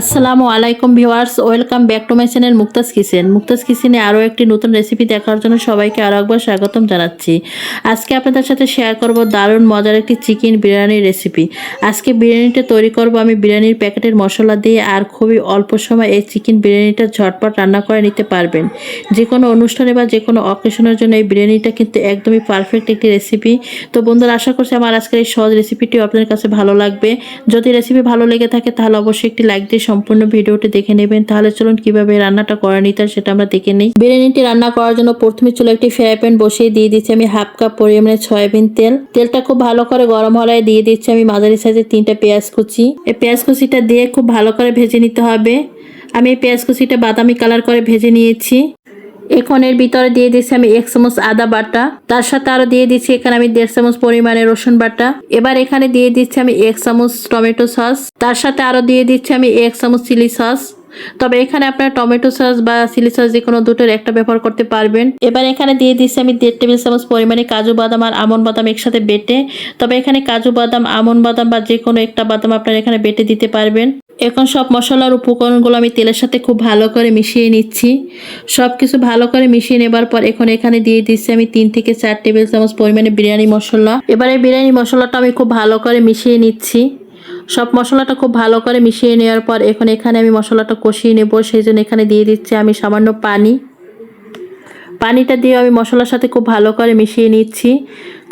আসসালামু আলাইকুম viewers welcome back to my channel Muktaz kitchen. Muktaz কিচেনে আরও একটি নতুন রেসিপি দেখার জন্য সবাইকে আরও একবার স্বাগতম জানাচ্ছি। আজকে আপনাদের সাথে শেয়ার করব দারুণ মজার একটি চিকেন বিরিয়ানির রেসিপি আজকে বিরিয়ানিটা তৈরি করব আমি বিরিয়ানির প্যাকেটের মশলা দিয়ে আর খুবই অল্প সময় এই চিকেন বিরিয়ানিটা ঝটপট রান্না করে নিতে পারবেন। যে কোনো অনুষ্ঠানে বা যে কোনো অকেশনের জন্য এই বিরিয়ানিটা কিন্তু একদমই পারফেক্ট একটি রেসিপি তো বন্ধুরা, আশা করছি আমার আজকের এই সহজ রেসিপিটিও আপনাদের কাছে ভালো লাগবে। যদি রেসিপি ভালো লেগে থাকে তাহলে অবশ্যই একটি লাইক দিয়ে সম্পূর্ণ ভিডিওটি দেখে নেবেন। তাহলে চলুন কীভাবে রান্নাটা করে নিতে সেটা আমরা দেখে নিই। বিরিয়ানিটি রান্না করার জন্য প্রথমে চলে একটি ফ্রাই প্যান বসিয়ে দিয়ে দিচ্ছি আমি হাফ কাপ পরিমাণে সয়াবিন তেল। তেলটা খুব ভালো করে গরম হলায় দিয়ে দিচ্ছি আমি মাঝারি সাইজের তিনটা পেঁয়াজ কুচি। এই পেঁয়াজ কুচিটা দিয়ে খুব ভালো করে ভেজে নিতে হবে। আমি এই পেঁয়াজ কুচিটা বাদামি কালার করে ভেজে নিয়েছি। এখন এর ভিতরে দিয়ে দিচ্ছি আমি এক চামচ আদা বাটা। তার সাথে আরও দিয়ে দিচ্ছি এখানে আমি দেড় চামচ পরিমাণে রসুন বাটা। এবার এখানে দিয়ে দিচ্ছি আমি এক চামচ টমেটো সস। তার সাথে আরও দিয়ে দিচ্ছি আমি এক চামচ চিলি সস। তবে এখানে আপনারা টমেটো সস বা চিলি সস যে কোনো দুটোর একটা ব্যবহার করতে পারবেন। এবার এখানে দিয়ে দিচ্ছি আমি দেড় টেবিল চামচ পরিমাণে কাজু বাদাম আর আমন বাদাম একসাথে বেটে। তবে এখানে কাজু বাদাম, আমন বাদাম বা যে কোনো একটা বাদাম আপনারা এখানে বেটে দিতে পারবেন। এখন সব মশলার উপকরণগুলো আমি তেলের সাথে খুব ভালো করে মিশিয়ে নিচ্ছি। সব কিছু ভালো করে মিশিয়ে নেবার পর এখন এখানে দিয়ে দিচ্ছি আমি তিন থেকে চার টেবিল চামচ পরিমাণে বিরিয়ানি মশলা। এবারে বিরিয়ানি মশলাটা আমি খুব ভালো করে মিশিয়ে নিচ্ছি। সব মশলাটা খুব ভালো করে মিশিয়ে নেওয়ার পর এখন এখানে আমি মশলাটা কষিয়ে নেব সেই জন্য এখানে দিয়ে দিচ্ছি আমি সামান্য পানি। পানিটা দিয়ে আমি মশলার সাথে খুব ভালো করে মিশিয়ে নিচ্ছি।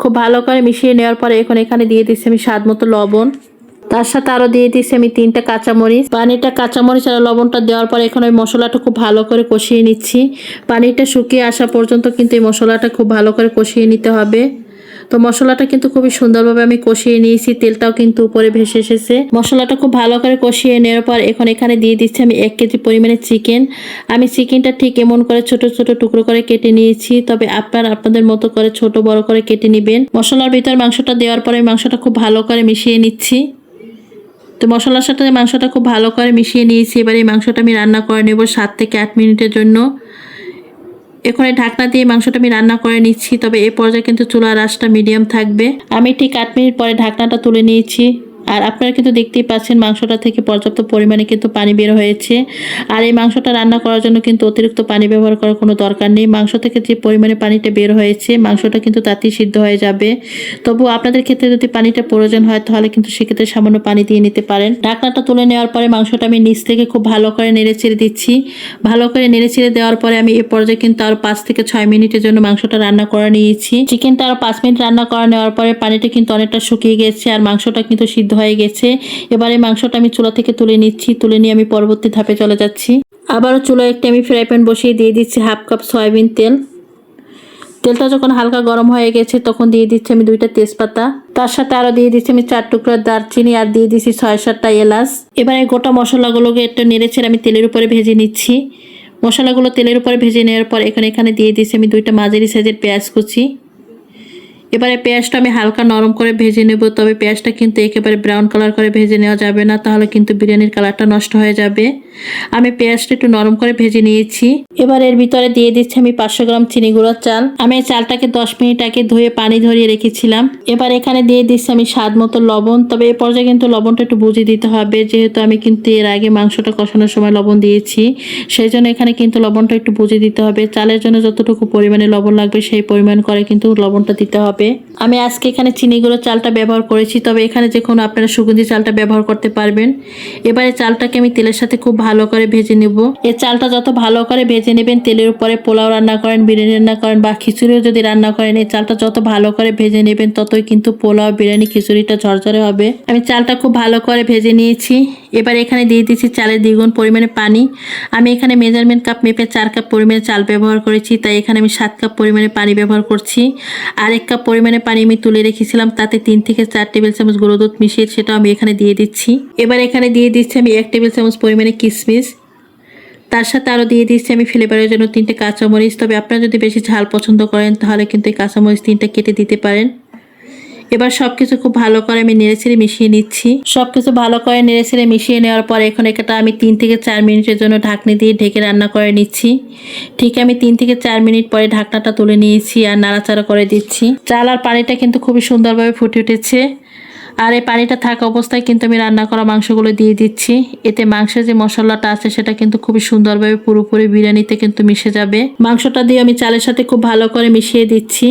খুব ভালো করে মিশিয়ে নেওয়ার পরে এখন এখানে দিয়ে দিচ্ছি আমি স্বাদ মতো লবণ। তার সাথে আরও দিয়ে দিচ্ছি আমি তিনটা কাঁচামরিচ। পানিটা কাঁচামরিচ আর লবণটা দেওয়ার পর এখন ওই মশলাটা খুব ভালো করে কষিয়ে নিচ্ছি। পানিটা শুকিয়ে আসা পর্যন্ত কিন্তু এই মশলাটা খুব ভালো করে কষিয়ে নিতে হবে। তো মশলাটা কিন্তু খুবই সুন্দরভাবে আমি কষিয়ে নিয়েছি, তেলটাও কিন্তু উপরে ভেসে এসেছে। মশলাটা খুব ভালো করে কষিয়ে নেওয়ার পর এখন এখানে দিয়ে দিচ্ছি আমি এক কেজি পরিমাণে চিকেন। আমি চিকেনটা ঠিক এমন করে ছোট ছোট টুকরো করে কেটে নিয়েছি, তবে আপনার আপনাদের মতো করে ছোট বড় করে কেটে নেবেন। মশলার ভিতর মাংসটা দেওয়ার পরে মাংসটা খুব ভালো করে মিশিয়ে নিচ্ছি। তো মশলার সাথে মাংসটা খুব ভালো করে মিশিয়ে নিয়েছি। এবার এই মাংসটা আমি রান্না করে নেব সাত থেকে আট মিনিটের জন্য। এখন এই ঢাকনা দিয়ে মাংসটা আমি রান্না করে নিচ্ছি, তবে এ পর্যায়ে কিন্তু চুলার রাসটা মিডিয়াম থাকবে। আমি ঠিক আট মিনিট পরে ঢাকনাটা তুলে নিয়েছি। আর আপনারা কিন্তু দেখতেই পাচ্ছেন মাংসটা থেকে পর্যাপ্ত পরিমাণে কিন্তু পানি বের হয়েছে। আর এই মাংসটা রান্না করার জন্য কিন্তু অতিরিক্ত পানি ব্যবহার করার কোনো দরকার নেই। মাংস থেকে যে পরিমাণে পানিটা বের হয়েছে, মাংসটা কিন্তু তাতেই সিদ্ধ হয়ে যাবে। তবু আপনাদের ক্ষেত্রে যদি পানিটা প্রয়োজন হয়, তাহলে কিন্তু সেক্ষেত্রে সামান্য পানি দিয়ে নিতে পারেন। ঢাকনাটা তুলে নেওয়ার পরে মাংসটা আমি নিচ থেকে খুব ভালো করে নেড়ে ছেড়ে দিচ্ছি। ভালো করে নেড়ে ছেড়ে দেওয়ার পরে আমি এ পর্যায়ে কিন্তু আরও পাঁচ থেকে ছয় মিনিটের জন্য মাংসটা রান্না করে নিয়েছি। চিকেনটা আরও পাঁচ মিনিট রান্না করে নেওয়ার পরে পানিটা কিন্তু অনেকটা শুকিয়ে গেছে, আর মাংসটা কিন্তু সিদ্ধ হয়ে গেছে। এবারে মাংসটা আমি চুলা থেকে তুলে নিচ্ছি। তুলে নিয়ে আমি পরবর্তী ধাপে চলে যাচ্ছি। আবারও চুলায় একটি আমি ফ্রাই প্যান বসিয়ে দিয়ে দিচ্ছি হাফ কাপ সয়াবিন তেল। তেলটা যখন হালকা গরম হয়ে গেছে, তখন দিয়ে দিচ্ছি আমি দুইটা তেজপাতা। তার সাথে আরও দিয়ে দিচ্ছি আমি চার টুকরা দারচিনি আর দিয়ে দিচ্ছি ছয় সাতটা এলাচ। এবারে গোটা মশলাগুলোকে একটু নেড়েছে আমি তেলের উপরে ভেজে নিচ্ছি। মশলাগুলো তেলের উপরে ভেজে নেওয়ার পর এখানে এখানে দিয়ে দিচ্ছি আমি দুইটা মাঝারি সাইজের পেঁয়াজ কুচি। এবারে পেঁয়াজটা আমি হালকা নরম করে ভেজে নেব, তবে পেঁয়াজটা কিন্তু একেবারে ব্রাউন কালার করে ভেজে নেওয়া যাবে না, তাহলে কিন্তু বিরিয়ানির কালারটা নষ্ট হয়ে যাবে। আমি পেঁয়াজটা একটু নরম করে ভেজে নিয়েছি। এবার এর ভিতরে দিয়ে দিচ্ছি আমি পাঁচশো গ্রাম চিনি গুঁড়োর চাল। আমি চালটাকে দশ মিনিট আগে ধুয়ে পানি ধরিয়ে রেখেছিলাম। এবার এখানে দিয়ে দিচ্ছি আমি স্বাদ মতো লবণ। তবে এ পর্যায়ে কিন্তু লবণটা একটু বুঝিয়ে দিতে হবে, যেহেতু আমি কিন্তু এর আগে মাংসটা কষানোর সময় লবণ দিয়েছি। সেই জন্য এখানে কিন্তু লবণটা একটু বুঝিয়ে দিতে হবে। চালের জন্য যতটুকু পরিমাণে লবণ লাগবে সেই পরিমাণ করে কিন্তু লবণটা দিতে হবে। আমি আজকে এখানে চিনি গুঁড়ো চালটা ব্যবহার করেছি। তবে এখানে যে কোনো আপনারা সুগন্ধি চালটা ব্যবহার করতে পারবেন। এবারে চালটাকে আমি তেলের সাথে খুব ভালো করে ভেজে নেব। এই চালটা যত ভালো করে ভেজে নেবেন, তেলের উপরে পোলাও রান্না করেন, বিরিয়ানি রান্না করেন বা খিচুড়িও যদি রান্না করেন, এই চালটা যত ভালো করে ভেজে নেবেন, ততই কিন্তু পোলাও, বিরিয়ানি, খিচুড়িটা ঝরঝরে হবে। আমি চালটা খুব ভালো করে ভেজে নিয়েছি। এবার এখানে দিয়ে দিচ্ছি চালের দ্বিগুণ পরিমাণে পানি। আমি এখানে মেজারমেন্ট কাপ মেপে চার কাপ পরিমাণে চাল ব্যবহার করেছি, তাই এখানে আমি সাত কাপ পরিমাণে পানি ব্যবহার করছি। আর এক কাপ পরিমাণে পানি আমি তুলে রেখেছিলাম, তাতে তিন থেকে চার টেবিল চামচ গুঁড়ো দুধ মিশিয়ে সেটা আমি এখানে দিয়ে দিচ্ছি। এবার এখানে দিয়ে দিচ্ছি আমি এক টেবিল চামচ পরিমাণে কিশমিশ তার সাথে আরও দিয়ে দিচ্ছি আমি ফ্লেভারের জন্য তিনটে কাঁচামরিচ। তবে আপনারা যদি বেশি ঝাল পছন্দ করেন, তাহলে কিন্তু এই কাঁচামরিচ তিনটা কেটে দিতে পারেন। এবার সব কিছু খুব ভালো করে আমি নেড়েছেড়ে মিশিয়ে নিচ্ছি। সব কিছু ভালো করে নেড়েছেড়ে মিশিয়ে নেওয়ার পর এখন এটা আমি তিন থেকে চার মিনিটের জন্য ঢাকনি দিয়ে ঢেকে রান্না করে নিচ্ছি। ঠিক আমি তিন থেকে চার মিনিট পরে ঢাকনাটা তুলে নিয়েছি আর নাড়াচাড়া করে দিচ্ছি। চাল আর পানিটা কিন্তু খুবই সুন্দরভাবে ফুটে উঠেছে। আর এই পানিটা থাকা অবস্থায় কিন্তু আমি রান্না করা মাংসগুলো দিয়ে দিচ্ছি। এতে মাংসের যে মশলাটা আছে, সেটা কিন্তু খুবই সুন্দরভাবে পুরোপুরি বিরিয়ানিতে কিন্তু মিশে যাবে। মাংসটা দিয়ে আমি চালের সাথে খুব ভালো করে মিশিয়ে দিচ্ছি।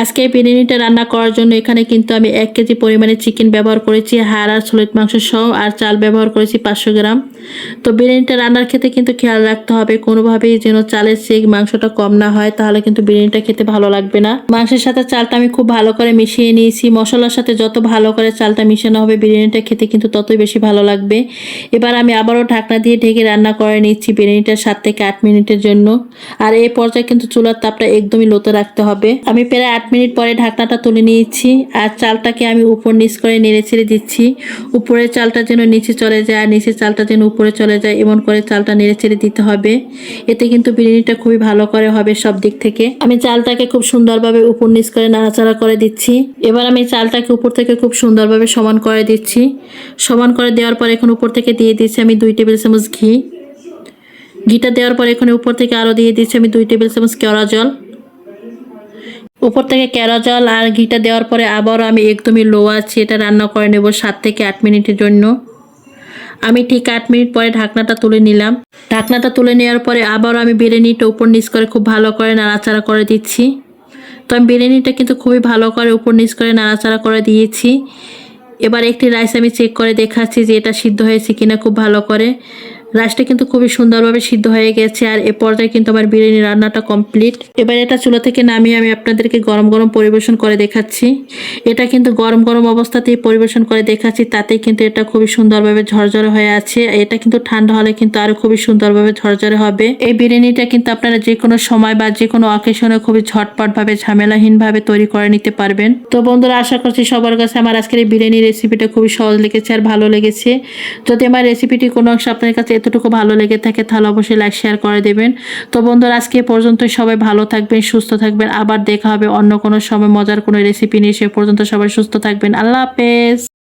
আজকে এই বিরিয়ানিটা রান্না করার জন্য এখানে কিন্তু আমি এক কেজি পরিমাণে চিকেন ব্যবহার করেছি, হাড় আর সলিড মাংস সহ, আর চাল ব্যবহার করেছি পাঁচশো গ্রাম। তো বিরিয়ানিটা রান্নার ক্ষেত্রে কিন্তু খেয়াল রাখতে হবে, কোনোভাবেই যেন চালের চেয়ে মাংসটা কম না হয়, তাহলে কিন্তু বিরিয়ানিটা খেতে ভালো লাগবে না। মাংসের সাথে চালটা আমি খুব ভালো করে মিশিয়ে নিয়েছি। মশলার সাথে যত ভালো করে চালটা মিশানো হবে, বিরিয়ানিটা খেতে কিন্তু ততই বেশি ভালো লাগবে। এবার আমি আবারও ঢাকনা দিয়ে ঢেকে রান্না করে নিচ্ছি বিরিয়ানিটা সাত থেকে আট মিনিটের জন্য। আর এই পর্যায়ে কিন্তু চুলার তাপটা একদমই লোতে রাখতে হবে। আমি প্রায় আট মিনিট পরে ঢাকনাটা তুলে নিয়েছি আর চালটাকে আমি উপর নিচ করে নেড়ে ছেড়ে দিচ্ছি। উপরের চালটা যেন নিচে চলে যায় আর নিচের চালটা যেন উপরে চলে যায়, এমন করে চালটা নেড়ে ছেড়ে দিতে হবে। এতে কিন্তু বিরিয়ানিটা খুবই ভালো করে হবে সব দিক থেকে। আমি চালটাকে খুব সুন্দরভাবে উপর নিচ করে নাড়াচাড়া করে দিচ্ছি। এবার আমি চালটাকে উপর থেকে খুব সুন্দরভাবে সমান করে দিচ্ছি। সমান করে দেওয়ার পর এখন উপর থেকে দিয়ে দিচ্ছি আমি দুই টেবিল চামচ ঘি। ঘিটা দেওয়ার পর এখানে উপর থেকে আরও দিয়ে দিচ্ছি আমি দুই টেবিল চামচ কেওড়া জল। উপর থেকে কেওড়া জল আর ঘিটা দেওয়ার পরে আবারও আমি একদমই লো আছি, এটা রান্না করে নেব সাত থেকে আট মিনিটের জন্য। আমি ঠিক আট মিনিট পরে ঢাকনাটা তুলে নিলাম। ঢাকনাটা তুলে নেওয়ার পরে আবারও আমি বিরিয়ানিটা উপর নিচ করে খুব ভালো করে নাড়াচাড়া করে দিচ্ছি। তো আমি বিরিয়ানিটা কিন্তু খুবই ভালো করে উপর নিচ করে নাড়াচাড়া করে দিয়েছি। এবার একটি রাইস আমি চেক করে দেখাচ্ছি যে এটা সিদ্ধ হয়েছে কিনা খুব ভালো করে। রাইসটা কিন্তু খুবই সুন্দরভাবে সিদ্ধ হয়ে গেছে আর এ পর্যায়ে কিন্তু আমার বিরিয়ানি রান্নাটা কমপ্লিট এবার এটা চুলা থেকে নামিয়ে আমি আপনাদেরকে গরম গরম পরিবেশন করে দেখাচ্ছি। এটা কিন্তু গরম গরম অবস্থাতেই পরিবেশন করে দেখাচ্ছি, তাতেই কিন্তু এটা খুবই সুন্দরভাবে ঝরঝরে হয়ে আছে। এটা কিন্তু ঠান্ডা হলে কিন্তু আরও খুবই সুন্দরভাবে ঝরঝরে হবে। এই বিরিয়ানিটা কিন্তু আপনারা যে কোনো সময় বা যে কোনো অকেশনে খুবই ঝটপট ভাবে ঝামেলাহীন তৈরি করে নিতে পারবেন। তো বন্ধুরা, আশা করছি সবার কাছে আমার আজকের এই বিরিয়ানি রেসিপিটা খুবই সহজ লেগেছে আর ভালো লেগেছে। যদি আমার রেসিপিটি কোনো অংশ আপনার কাছে এতটুকু ভালো লেগে থাকে, তাহলে অবশ্যই লাইক শেয়ার করে দেবেন। তো বন্ধুরা, আজকে পর্যন্ত সবাই ভালো থাকবেন, সুস্থ থাকবেন। আবার দেখা হবে অন্য কোনো সময় মজার কোনো রেসিপি নিয়ে। সে পর্যন্ত সবাই সুস্থ থাকবেন। আল্লাহ হাফেজ।